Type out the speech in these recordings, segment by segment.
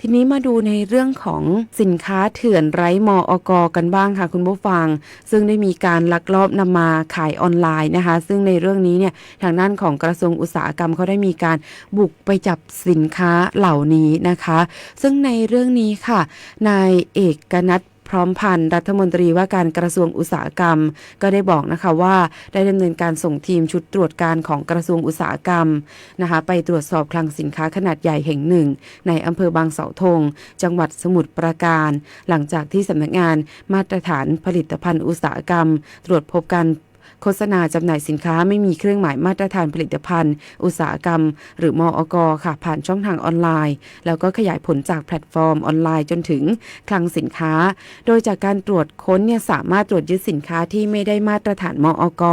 ทีนี้มาดูในเรื่องของสินค้าเถื่อนไร้มออกกันบ้างค่ะคุณผู้ฟัง ซึ่งได้มีการลักลอบนำมาขายออนไลน์นะคะ ซึ่งในเรื่องนี้เนี่ยทางด้านของกระทรวงอุตสาหกรรมเขาได้มีการบุกไปจับสินค้าเหล่านี้นะคะ ซึ่งในเรื่องนี้ค่ะนายเอกนัท พร้อมพันธ์รัฐมนตรีว่าการกระทรวงอุตสาหกรรม ก็ได้บอกนะคะว่าได้ดำเนินการส่งทีมชุดตรวจการของกระทรวงอุตสาหกรรมนะคะไปตรวจสอบคลังสินค้าขนาดใหญ่แห่งหนึ่ง ในอำเภอบางเสาธง จังหวัดสมุทรปราการ หลังจากที่สำนักงานมาตรฐานผลิตภัณฑ์อุตสาหกรรม ตรวจพบการ โฆษณาจำหน่ายสินค้าไม่มีเครื่องหมายมาตรฐานผลิตภัณฑ์ อุตสาหกรรม หรือมออกค่ะผ่านช่องทางออนไลน์ แล้วก็ขยายผลจากแพลตฟอร์มออนไลน์จนถึงคลังสินค้า โดยจากการตรวจค้นเนี่ยสามารถตรวจยึดสินค้าที่ไม่ได้มาตรฐานมออก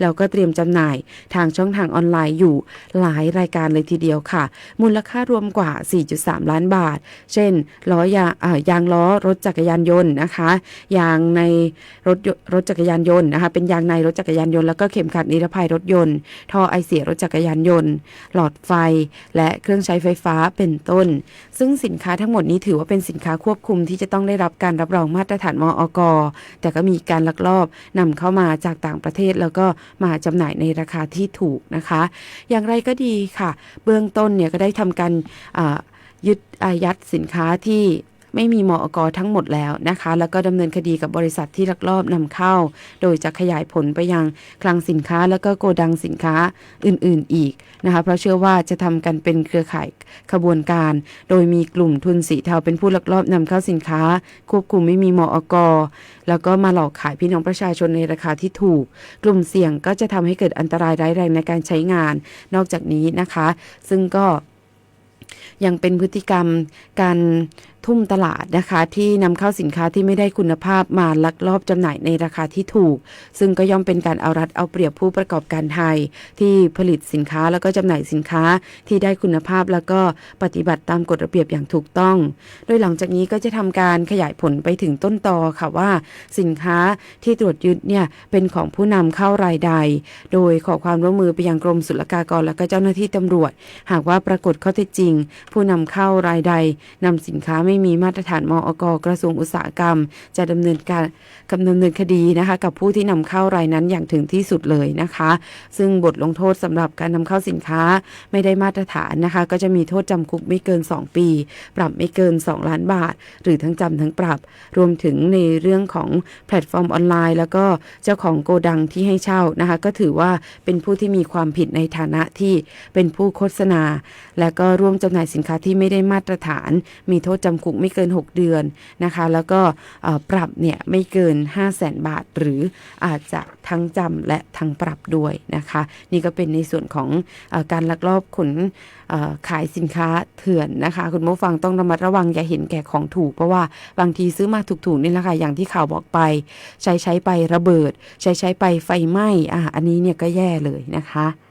แล้วก็เตรียมจำหน่ายทางช่องทางออนไลน์อยู่หลายรายการเลยทีเดียวค่ะ มูลค่ารวมกว่า 4.3 ล้านบาท เช่นล้อยางยางล้อรถจักรยานยนต์นะคะ ยางในรถรถจักรยานยนต์นะคะ เป็นยางในรถจักรยานยนต์แล้วก็เข็มขัดนิรภัยรถยนต์ ท่อไอเสียรถจักรยานยนต์ หลอดไฟ และเครื่องใช้ไฟฟ้าเป็นต้น ซึ่งสินค้าทั้งหมดนี้ถือว่าเป็นสินค้าควบคุมที่จะต้องได้รับการรับรองมาตรฐานมออกแต่ก็มีการลักลอบนำเข้ามาจากต่างประเทศ แล้วก็มาจำหน่ายในราคาที่ถูกนะคะ อย่างไรก็ดีค่ะ เบื้องต้นเนี่ยก็ได้ทำการยึดอายัดสินค้าที่ ไม่มีมออกทั้งหมดแล้วนะคะ แล้วก็ดำเนินคดีกับบริษัทที่ลักลอบนำเข้า โดยจะขยายผลไปยังคลังสินค้าแล้วก็โกดังสินค้าอื่นๆอีกนะคะ เพราะเชื่อว่าจะทำกันเป็นเครือข่ายขบวนการ โดยมีกลุ่มทุนสีเทาเป็นผู้ลักลอบนำเข้าสินค้า ควบคุมไม่มีมออกแล้วก็มาหลอกขายพี่น้องประชาชนในราคาที่ถูก กลุ่มเสี่ยงก็จะทำให้เกิดอันตรายร้ายแรงในการใช้งาน นอกจากนี้นะคะ ซึ่งก็ยังเป็นพฤติกรรมการ ทุ่มตลาดนะคะ ที่นำเข้าสินค้าที่ไม่ได้คุณภาพมาลักลอบจำหน่ายในราคาที่ถูก ซึ่งก็ย่อมเป็นการเอารัดเอาเปรียบผู้ประกอบการไทย ที่ผลิตสินค้าแล้วก็จำหน่ายสินค้าที่ได้คุณภาพแล้วก็ปฏิบัติตามกฎระเบียบอย่างถูกต้อง โดยหลังจากนี้ก็จะทำการขยายผลไปถึงต้นตอค่ะว่า สินค้าที่ตรวจยึดเนี่ยเป็นของผู้นำเข้ารายใด โดยขอความร่วมมือไปยังกรมศุลกากรและก็เจ้าหน้าที่ตำรวจ หากว่าปรากฏข้อเท็จจริง ผู้นำเข้ารายใดนำสินค้าไม่ไม่มีมาตรฐานมอกกระทรวงอุตสาหกรรม จะดำเนินการกำเนินคดีนะคะ กับผู้ที่นำเข้ารายนั้นอย่างถึงที่สุดเลยนะคะ ซึ่งบทลงโทษสำหรับการนำเข้าสินค้าไม่ได้มาตรฐานนะคะ ก็จะมีโทษจำคุกไม่เกิน 2 ปี ปรับไม่เกิน 2 ล้านบาท หรือทั้งจำทั้งปรับ รวมถึงในเรื่องของแพลตฟอร์มออนไลน์ แล้วก็เจ้าของโกดังที่ให้เช่านะคะ ก็ถือว่าเป็นผู้ที่มีความผิดในฐานะที่เป็นผู้โฆษณา และก็ร่วมจำหน่ายสินค้าที่ไม่ได้มาตรฐาน มีโทษจำคุกไม่เกิน 6 เดือนนะคะ แล้วก็ปรับเนี่ยไม่เกิน 5 0 0แสนบาท หรืออาจจะทั้งจำและทั้งปรับด้วยนะคะ นี่ก็เป็นในส่วนของอการลักลอบขนขายสินค้าเถื่อนนะคะ คุณผู้ฟังต้องระมัดระวังอย่าเห็นแก่ของถูก เพราะว่าบางทีซื้อมาถูกๆนี่แหละค่ะอย่างที่ข่าวบอกไป ใช้ใช้ไประเบิด ใช้ใช้ไปไฟไหม้อะอันนี้เนี่ยก็แย่เลยนะคะ